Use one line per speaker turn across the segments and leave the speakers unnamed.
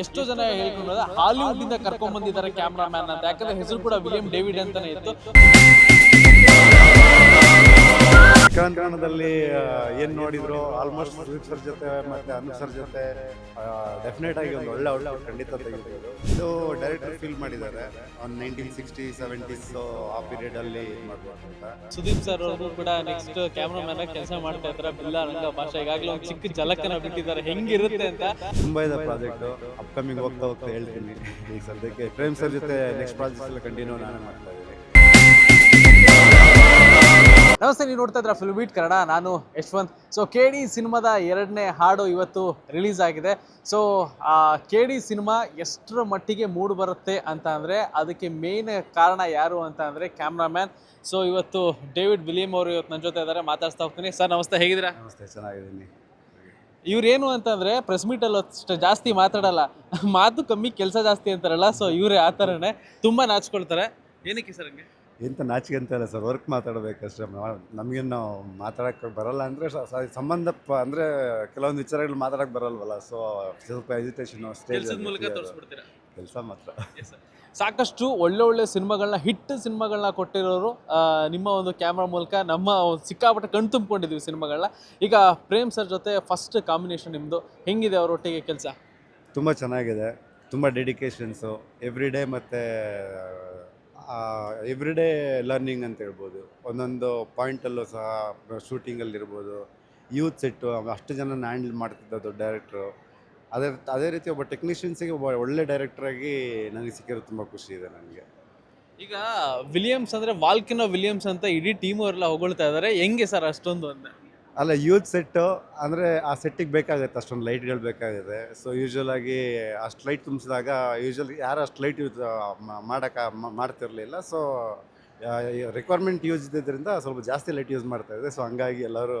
ಎಷ್ಟೋ ಜನ ಹೇಳ್ಕೊಂಡ್ರೆ ಹಾಲಿವುಡ್ ಇಂದ ಕರ್ಕೊಂಡ್ ಬಂದಿದ್ದಾರೆ ಕ್ಯಾಮ್ರಾಮ್ಯಾನ್ ಅಂತ. ಯಾಕಂದ್ರೆ ಹೆಸರು ಕೂಡ ವಿಲಿಯಂ ಡೇವಿಡ್ ಅಂತಾನೆ ಇತ್ತು.
ವಿಕ್ರಾಂತಕರಣದಲ್ಲಿ ಏನು ನೋಡಿದ್ರು ಆಲ್ಮೋಸ್ಟ್ ಸುದೀಪ್ ಸರ್ ಜೊತೆ ಮತ್ತೆ ಅನು ಸರ್ ಜೊತೆ ಡೆಫಿನೆಟ್ ಆಗಿ ಒಂದು ಒಳ್ಳೆ ಒಳ್ಳೆ ಖಂಡಿತ ತೆಗಿಬೋದು ಇದು ಡೈರೆಕ್ಟರ್ ಫೀಲ್ ಮಾಡಿದ್ದಾರೆ. ಒಂದು ನೈನ್ಟೀನ್ ಸಿಕ್ಸ್ಟಿ ಸೆವೆಂಟೀಸ್ ಆ ಪೀರಿಯಡ್ ಅಲ್ಲಿ ಮಾಡ್ಬೋದು ಅಂತ.
ಸುದೀಪ್ ಸರ್ ಅವರು ಕೂಡ ನೆಕ್ಸ್ಟ್ ಕ್ಯಾಮ್ರಾಮ್ಯಾನ್ ಆಗಿ ಕೆಲಸ ಮಾಡ್ತಾ ಇದ್ದಾರೆ ಬಿಲ್ಲ ರಂಗ ಭಾಷೆ ಈಗಾಗಲೇ ಒಂದು ಚಿಕ್ಕ ಜಲಕನ ಬಿಟ್ಟಿದ್ದಾರೆ. ಹೆಂಗಿರುತ್ತೆ ಅಂತ.
ತುಂಬಾ ಇದೆ ಪ್ರಾಜೆಕ್ಟ್ ಅಪ್ಕಮಿಂಗ್ ಹೋಗ್ತಾ ಹೋಗ್ತಾ ಹೇಳ್ತೀನಿ. ಈಗ ಸದ್ಯಕ್ಕೆ ಪ್ರೇಮ್ ಸರ್ ಜೊತೆ ನೆಕ್ಸ್ಟ್ ಪ್ರಾಜೆಕ್ಟ್ ಎಲ್ಲ ಕಂಟಿನ್ಯೂ ನಾನೇ ಮಾಡ್ತಾ ಇದ್ದೀನಿ.
ನಮಸ್ತೆ ನೀವು ನೋಡ್ತಾ ಇದ್ರ ಫಿಲ್ಮ್ ಬೀಟ್ ಕನ್ನಡ. ನಾನು ಯಶ್ವಂತ್. ಸೊ ಕೆ ಡಿ ಸಿನಿಮಾದ ಎರಡನೇ ಹಾಡು ಇವತ್ತು ರಿಲೀಸ್ ಆಗಿದೆ. ಸೊ ಆ ಕೆ ಡಿ ಸಿನಿಮಾ ಎಷ್ಟರ ಮಟ್ಟಿಗೆ ಮೂಡ್ ಬರುತ್ತೆ ಅಂತ ಅಂದರೆ ಅದಕ್ಕೆ ಮೇನ್ ಕಾರಣ ಯಾರು ಅಂತ ಅಂದರೆ ಕ್ಯಾಮ್ರಾಮ್ಯಾನ್ ಸೊ ಇವತ್ತು ಡೇವಿಡ್ ವಿಲಿಯಮ್ ಅವರು ಇವತ್ತು ನನ್ನ ಜೊತೆ ಇದ್ದಾರೆ. ಮಾತಾಡ್ತಾ ಹೋಗ್ತೀನಿ. ಸರ್ ನಮಸ್ತೆ ಹೇಗಿದ್ದೀರಾ?
ನಮಸ್ತೆ ಚೆನ್ನಾಗಿದ್ದೀನಿ.
ಇವ್ರೇನು ಅಂತಂದರೆ ಪ್ರೆಸ್ ಮೀಟಲ್ಲಿ ಅಷ್ಟು ಜಾಸ್ತಿ ಮಾತಾಡಲ್ಲ. ಮಾತು ಕಮ್ಮಿ ಕೆಲಸ ಜಾಸ್ತಿ ಅಂತಾರಲ್ಲ. ಸೊ ಇವರೇ ಆ ಥರನೇ ತುಂಬ ನಾಚ್ಕೊಳ್ತಾರೆ. ಏನಕ್ಕೆ ಸರ್ ಹಂಗೆ?
ಎಂತ ನಾಚಿಕೆ ಅಂತ ಇಲ್ಲ ಸರ್ ವರ್ಕ್ ಮಾತಾಡಬೇಕಷ್ಟೇ. ನಮಗೇನು ಮಾತಾಡೋಕ್ಕೆ ಬರಲ್ಲ ಅಂದರೆ ಸಂಬಂಧ ಅಂದರೆ ಕೆಲವೊಂದು ವಿಚಾರಗಳು ಮಾತಾಡಕ್ಕೆ ಬರಲ್ವಲ್ಲ ಸೊ ಸ್ವಲ್ಪ ಎಜಿಟೇಷನ್ ಸ್ಟೇಜ್ ಕೆಲಸ ಮಾತ್ರ.
ಸಾಕಷ್ಟು ಒಳ್ಳೆ ಒಳ್ಳೆ ಸಿನಿಮಾಗಳನ್ನ ಹಿಟ್ ಸಿನಿಮಾಗಳನ್ನ ಕೊಟ್ಟಿರೋರು ನಿಮ್ಮ ಒಂದು ಕ್ಯಾಮ್ರಾ ಮೂಲಕ ನಮ್ಮ ಒಂದು ಸಿಕ್ಕಾಪಟ್ಟೆ ಕಣ್ ತುಂಬಿಕೊಂಡಿದ್ವಿ ಸಿನಿಮಾಗಳನ್ನ ಈಗ ಪ್ರೇಮ್ ಸರ್ ಜೊತೆ ಫಸ್ಟ್ ಕಾಂಬಿನೇಷನ್ ನಿಮ್ಮದು ಹೆಂಗಿದೆ ಅವರೊಟ್ಟಿಗೆ ಕೆಲಸ?
ತುಂಬ ಚೆನ್ನಾಗಿದೆ. ತುಂಬ ಡೆಡಿಕೇಶನ್ಸು ಎವ್ರಿ ಡೇ ಮತ್ತು ಎವ್ರಿ ಡೇ ಲರ್ನಿಂಗ್ ಅಂತ ಹೇಳ್ಬೋದು. ಒಂದೊಂದು ಪಾಯಿಂಟಲ್ಲೂ ಸಹ ಶೂಟಿಂಗಲ್ಲಿರ್ಬೋದು ಯೂತ್ ಸೆಟ್ಟು ಅಷ್ಟು ಜನ ಹ್ಯಾಂಡಲ್ ದೊಡ್ಡ ಡೈರೆಕ್ಟ್ರು ಅದೇ ಅದೇ ರೀತಿ ಒಬ್ಬ ಟೆಕ್ನಿಷಿಯನ್ಸಿಗೆ ಒಬ್ಬ ಒಳ್ಳೆ ಡೈರೆಕ್ಟ್ರಾಗಿ ನನಗೆ ಸಿಕ್ಕಿರೋದು ತುಂಬ ಖುಷಿ ಇದೆ ನನಗೆ.
ಈಗ ವಿಲಿಯಮ್ಸ್ ಅಂದರೆ ವಾಲ್ಕಿನೋ ವಿಲಿಯಮ್ಸ್ ಅಂತ ಇಡೀ ಟೀಮು ಎಲ್ಲ ಹೊಗಳ್ತಾ ಇದ್ದಾರೆ ಹೆಂಗೆ ಸರ್ ಅಷ್ಟೊಂದು ಅಂತ?
ಅಲ್ಲ ಯೂತ್ ಸೆಟ್ಟು ಅಂದರೆ ಆ ಸೆಟ್ಟಿಗೆ ಬೇಕಾಗುತ್ತೆ ಅಷ್ಟೊಂದು ಲೈಟ್ಗಳು ಬೇಕಾಗುತ್ತೆ. ಸೊ ಯೂಶ್ವಲಾಗಿ ಅಷ್ಟು ಲೈಟ್ ತುಂಬಿಸಿದಾಗ ಯೂಶ್ವಲಿ ಯಾರು ಅಷ್ಟು ಲೈಟ್ ಯೂಸ್ ಮಾಡೋಕೆ ಮಾಡ್ತಿರಲಿಲ್ಲ. ಸೊ ರಿಕ್ವೈರ್ಮೆಂಟ್ ಯೂಸ್ ಇದ್ದಿದ್ದರಿಂದ ಸ್ವಲ್ಪ ಜಾಸ್ತಿ ಲೈಟ್ ಯೂಸ್ ಮಾಡ್ತಾ ಇದೆ ಸೊ ಹಂಗಾಗಿ ಎಲ್ಲರೂ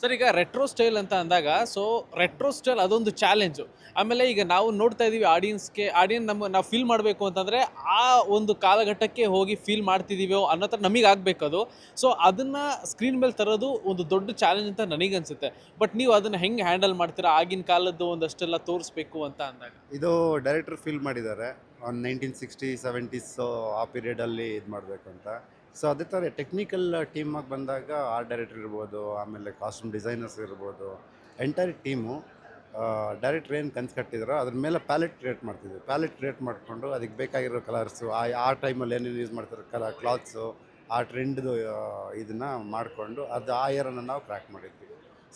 ಸರ್, ಈಗ ರೆಟ್ರೋ ಸ್ಟೈಲ್ ಅಂತ ಅಂದಾಗ ಸೊ ರೆಟ್ರೋ ಸ್ಟೈಲ್ ಅದೊಂದು ಚಾಲೆಂಜು ಆಮೇಲೆ ಈಗ ನಾವು ನೋಡ್ತಾ ಇದ್ದೀವಿ ಆಡಿಯನ್ಸ್ಗೆ ಆಡಿಯನ್ಸ್ ನಮ್ಮ ನಾವು ಫೀಲ್ ಮಾಡಬೇಕು ಅಂತಂದರೆ ಆ ಒಂದು ಕಾಲಘಟ್ಟಕ್ಕೆ ಹೋಗಿ ಫೀಲ್ ಮಾಡ್ತಿದ್ದೀವೋ ಅನ್ನೋ ಥರ ನಮಗೆ ಆಗಬೇಕದು. ಸೊ ಅದನ್ನು ಸ್ಕ್ರೀನ್ ಮೇಲೆ ತರೋದು ಒಂದು ದೊಡ್ಡ ಚಾಲೆಂಜ್ ಅಂತ ನನಗನ್ಸುತ್ತೆ ಬಟ್ ನೀವು ಅದನ್ನು ಹೆಂಗೆ ಹ್ಯಾಂಡಲ್ ಮಾಡ್ತೀರಾ? ಆಗಿನ ಕಾಲದ್ದು ಒಂದಷ್ಟೆಲ್ಲ ತೋರಿಸ್ಬೇಕು ಅಂತ ಅಂದಾಗ.
ಇದು ಡೈರೆಕ್ಟರ್ ಫೀಲ್ ಮಾಡಿದ್ದಾರೆ. ಒಂದು ನೈನ್ಟೀನ್ ಸಿಕ್ಸ್ಟಿ ಸೆವೆಂಟೀಸ್ ಆ ಪೀರಿಯಡಲ್ಲಿ ಇದು ಮಾಡಬೇಕು ಅಂತ. ಸೊ ಅದೇ ಥರ ಟೆಕ್ನಿಕಲ್ ಟೀಮಾಗಿ ಬಂದಾಗ ಆರ್ಟ್ ಡೈರೆಕ್ಟರ್ ಇರ್ಬೋದು, ಆಮೇಲೆ ಕಾಸ್ಟ್ಯೂಮ್ ಡಿಸೈನರ್ಸ್ ಇರ್ಬೋದು ಎಂಟೈರ್ ಟೀಮು ಡೈರೆಕ್ಟ್ರ್ ಏನು ಕನ್ಸು ಕಟ್ಟಿದ್ರು ಅದ್ರ ಮೇಲೆ ಪ್ಯಾಲೆಟ್ ಕ್ರಿಯೇಟ್ ಮಾಡ್ತಿದ್ವಿ. ಪ್ಯಾಲೆಟ್ ಕ್ರಿಯೇಟ್ ಮಾಡಿಕೊಂಡು ಅದಕ್ಕೆ ಬೇಕಾಗಿರೋ ಕಲರ್ಸು ಆ ಆ ಟೈಮಲ್ಲಿ ಏನೇನು ಯೂಸ್ ಮಾಡ್ತಾರೆ ಕಲ ಕ್ಲಾತ್ಸು ಆ ಟ್ರೆಂಡ್ದು ಇದನ್ನು ಮಾಡಿಕೊಂಡು ಅದು ಆ ಇಯರನ್ನು ನಾವು ಕ್ರ್ಯಾಕ್ ಮಾಡಿದ್ವಿ.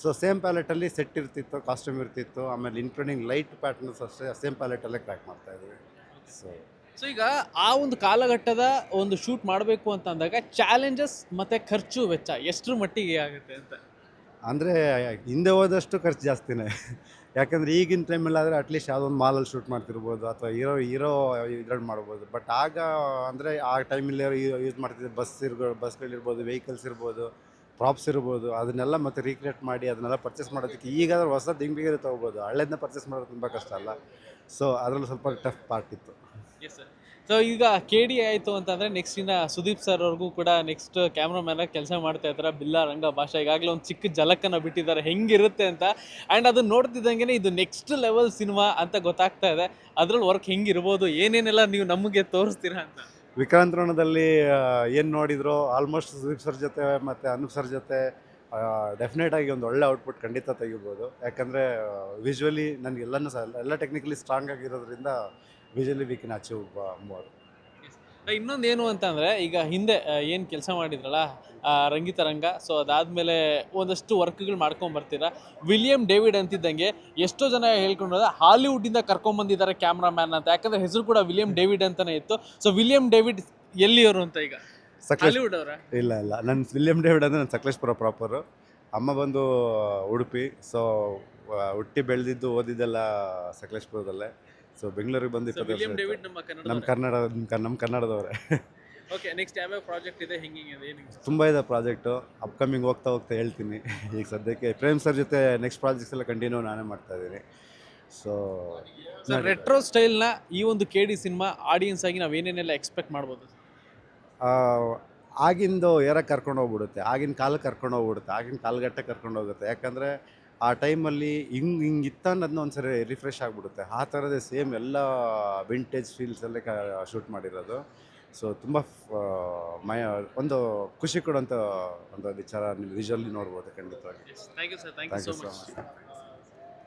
ಸೊ ಸೇಮ್ ಪ್ಯಾಲೆಟಲ್ಲಿ ಸೆಟ್ ಇರ್ತಿತ್ತು ಕಾಸ್ಟ್ಯೂಮ್ ಇರ್ತಿತ್ತು, ಆಮೇಲೆ ಇನ್ಕ್ಲೂಡಿಂಗ್ ಲೈಟ್ ಪ್ಯಾಟರ್ನ್ಸ್ ಅಷ್ಟೇ ಸೇಮ್ ಪ್ಯಾಲೆಟಲ್ಲೇ ಕ್ರ್ಯಾಕ್ ಮಾಡ್ತಾ ಇದ್ವಿ. ಸೊ
ಸೊ ಈಗ ಆ ಒಂದು ಕಾಲಘಟ್ಟದ ಒಂದು ಶೂಟ್ ಮಾಡಬೇಕು ಅಂತ ಅಂದಾಗ ಚಾಲೆಂಜಸ್ ಮತ್ತು ಖರ್ಚು ವೆಚ್ಚ ಎಷ್ಟರ ಮಟ್ಟಿಗೆ ಆಗುತ್ತೆ ಅಂತ?
ಅಂದರೆ, ಹಿಂದೆ ಹೋದಷ್ಟು ಖರ್ಚು ಜಾಸ್ತಿನೇ. ಯಾಕಂದರೆ ಈಗಿನ ಟೈಮಲ್ಲಿ ಆದರೆ ಅಟ್ಲೀಸ್ಟ್ ಯಾವುದೊಂದು ಮಾಲಲ್ಲಿ ಶೂಟ್ ಮಾಡ್ತಿರ್ಬೋದು, ಅಥವಾ ಇರೋ ಹೀರೋ ಇದ್ರಲ್ಲಿ ಮಾಡ್ಬೋದು. ಬಟ್ ಆಗ ಅಂದರೆ ಆ ಟೈಮಲ್ಲಿ ಯೂಸ್ ಮಾಡ್ತಿದ್ದೆ ಬಸ್ ಇರ್ಬೋದು ಬಸ್ಗಳಿರ್ಬೋದು ವೆಹಿಕಲ್ಸ್ ಇರ್ಬೋದು ಪ್ರಾಪ್ಸ್ ಇರ್ಬೋದು ಅದನ್ನೆಲ್ಲ ಮತ್ತೆ ರೀಕ್ರಿಯೇಟ್ ಮಾಡಿ ಅದನ್ನೆಲ್ಲ ಪರ್ಚೇಸ್ ಮಾಡೋದಕ್ಕೆ ಈಗಾದ್ರೆ ಹೊಸ ದಿಂಬಿಗೆ ತೊಗೋಬೋದು. ಹಳೆದನ್ನ ಪರ್ಚೇಸ್ ಮಾಡೋದು ತುಂಬ ಕಷ್ಟ ಅಲ್ಲ. ಸೊ ಅದರಲ್ಲಿ ಸ್ವಲ್ಪ ಟಫ್ ಪಾರ್ಟ್ ಇತ್ತು.
ಸೊ ಈಗ ಕೆ ಡಿ ಆಯಿತು ಅಂತಂದರೆ ನೆಕ್ಸ್ಟ್ ಇನ್ನು ಸುದೀಪ್ ಸರ್ ಅವ್ರಿಗೂ ಕೂಡ ನೆಕ್ಸ್ಟ್ ಕ್ಯಾಮ್ರಾಮ್ಯಾನ ಆಗಿ ಕೆಲಸ ಮಾಡ್ತಾ ಇದ್ದಾರೆ. ಬಿಲ್ಲ ರಂಗ ಭಾಷೆ ಈಗಾಗಲೇ ಒಂದು ಚಿಕ್ಕ ಜಲಕ್ಕನ್ನು ಬಿಟ್ಟಿದ್ದಾರೆ. ಹೆಂಗಿರುತ್ತೆ ಅಂತ. ಆ್ಯಂಡ್ ಅದು ನೋಡ್ತಿದ್ದಂಗೆ ಇದು ನೆಕ್ಸ್ಟ್ ಲೆವೆಲ್ ಸಿನಿಮಾ ಅಂತ ಗೊತ್ತಾಗ್ತಾ ಇದೆ. ಅದ್ರಲ್ಲಿ ವರ್ಕ್ ಹೆಂಗಿರ್ಬೋದು ಏನೇನೆಲ್ಲ ನೀವು ನಮಗೆ ತೋರಿಸ್ತೀರಾ ಅಂತ?
ವಿಕ್ರಾಂತರಣದಲ್ಲಿ ಏನು ನೋಡಿದ್ರು ಆಲ್ಮೋಸ್ಟ್ ಸುದೀಪ್ ಸರ್ ಜೊತೆ ಮತ್ತು ಅನುಪ್ ಸರ್ ಜೊತೆ ಡೆಫಿನೆಟ್ ಆಗಿ ಒಂದು ಒಳ್ಳೆ ಔಟ್ಪುಟ್ ಖಂಡಿತ ತೆಗಿಬೋದು. ಯಾಕಂದರೆ ವಿಜುವಲಿ ನನಗೆ ಎಲ್ಲನೂ ಸಹ ಎಲ್ಲ ಟೆಕ್ನಿಕಲಿ ಸ್ಟ್ರಾಂಗ್ ಆಗಿರೋದ್ರಿಂದ visually we can achieve more
ಇನ್ನೊಂದು ಏನು ಅಂತಂದರೆ ಈಗ ಹಿಂದೆ ಏನು ಕೆಲಸ ಮಾಡಿದ್ರಲ್ಲ ರಂಗಿತ ರಂಗ ಸೊ ಅದಾದಮೇಲೆ ಒಂದಷ್ಟು ವರ್ಕ್ಗಳು ಮಾಡ್ಕೊಂಡು ಬರ್ತೀರಾ? ವಿಲಿಯಂ ಡೇವಿಡ್ ಅಂತಿದ್ದಂಗೆ ಎಷ್ಟೋ ಜನ ಹೇಳ್ಕೊಂಡ್ರೆ ಹಾಲಿವುಡ್ಡಿಂದ ಕರ್ಕೊಂಬಂದಿದ್ದಾರೆ ಕ್ಯಾಮ್ರಾಮ್ಯಾನ್ ಅಂತ. ಯಾಕಂದ್ರೆ ಹೆಸರು ಕೂಡ ವಿಲಿಯಂ ಡೇವಿಡ್ ಅಂತಲೇ ಇತ್ತು. ಸೊ ವಿಲಿಯಂ ಡೇವಿಡ್ ಎಲ್ಲಿಯವರು ಅಂತ ಈಗ? ಹಾಲಿವುಡ್ ಅವರ?
ಇಲ್ಲ ಇಲ್ಲ. ನನ್ನ ವಿಲಿಯಂ ಡೇವಿಡ್ ಅಂದರೆ ನನ್ನ ಸಕಲೇಶ್ಪುರ ಪ್ರಾಪರು ಅಮ್ಮ ಬಂದು ಉಡುಪಿ ಸೊ ಹುಟ್ಟಿ ಬೆಳೆದಿದ್ದು ಓದಿದ್ದೆಲ್ಲ ಸಕಲೇಶ್ಪುರದಲ್ಲೇ. ಸೊ ಬೆಂಗಳೂರಿಗೆ ಬಂದು ಇಪ್ಪತ್ತು ವರ್ಷ
ವಿಲಿಯಂ
ಆಯ್ತು.
ಡೇವಿಡ್ ನಮ್ಮ
ನಮ್ಮ
ಕನ್ನಡ
ಕನ್ನಡ ನಮ್ಮ ಕನ್ನಡದವರೇ.
ಓಕೆ ನೆಕ್ಸ್ಟ್ ಯಾವ್ಯಾವ ಪ್ರಾಜೆಕ್ಟ್ ಇದೆ ಹೆಂಗೆ ಏನು
ತುಂಬ ಇದೆ ಪ್ರಾಜೆಕ್ಟು ಅಪ್ಕಮಿಂಗ್ ಹೋಗ್ತಾ ಹೋಗ್ತಾ ಹೇಳ್ತೀನಿ. ಈಗ ಸದ್ಯಕ್ಕೆ ಪ್ರೇಮ್ ಸರ್ ಜೊತೆ ನೆಕ್ಸ್ಟ್ ಪ್ರಾಜೆಕ್ಟ್ಸ್ ಎಲ್ಲ ಕಂಟಿನ್ಯೂ ನಾನೇ ಮಾಡ್ತಾ ಇದ್ದೀನಿ. ಸೊ
ಸರ್ ರೆಟ್ರೋ ಸ್ಟೈಲ್ನ ಈ ಒಂದು ಕೆ ಡಿ ಸಿನಿಮಾ ಆಡಿಯನ್ಸ್ ಆಗಿ ನಾವು ಏನೇನೆಲ್ಲ ಎಕ್ಸ್ಪೆಕ್ಟ್ ಮಾಡ್ಬೋದು?
ಆಗಿಂದು ಏರ ಕರ್ಕೊಂಡು ಹೋಗ್ಬಿಡುತ್ತೆ. ಆಗಿನ ಕಾಲಕ್ಕೆ ಕರ್ಕೊಂಡು ಹೋಗ್ಬಿಡುತ್ತೆ. ಆಗಿನ ಕಾಲಘಟ್ಟ ಕರ್ಕೊಂಡು ಹೋಗುತ್ತೆ. ಯಾಕಂದರೆ ಆ ಟೈಮಲ್ಲಿ ಹಿಂಗೆ ಹಿಂಗೆ ಇತ್ತ ಅನ್ನೋದನ್ನ ಒಂದ್ಸರಿ ರಿಫ್ರೆಶ್ ಆಗಿಬಿಡುತ್ತೆ. ಆ ಥರದೇ ಸೇಮ್ ಎಲ್ಲ ವಿಂಟೇಜ್ ಫೀಲ್ಸಲ್ಲೇ ಕ ಶೂಟ್ ಮಾಡಿರೋದು. ಸೊ ತುಂಬ ಮಯ ಒಂದು ಖುಷಿ ಕೊಡುವಂಥ ಒಂದು ವಿಚಾರ ನೀವು ವಿಜುವಲ್ಲಿ ನೋಡ್ಬೋದು ಖಂಡಿತವಾಗಿ.
Thank you sir thank you so
much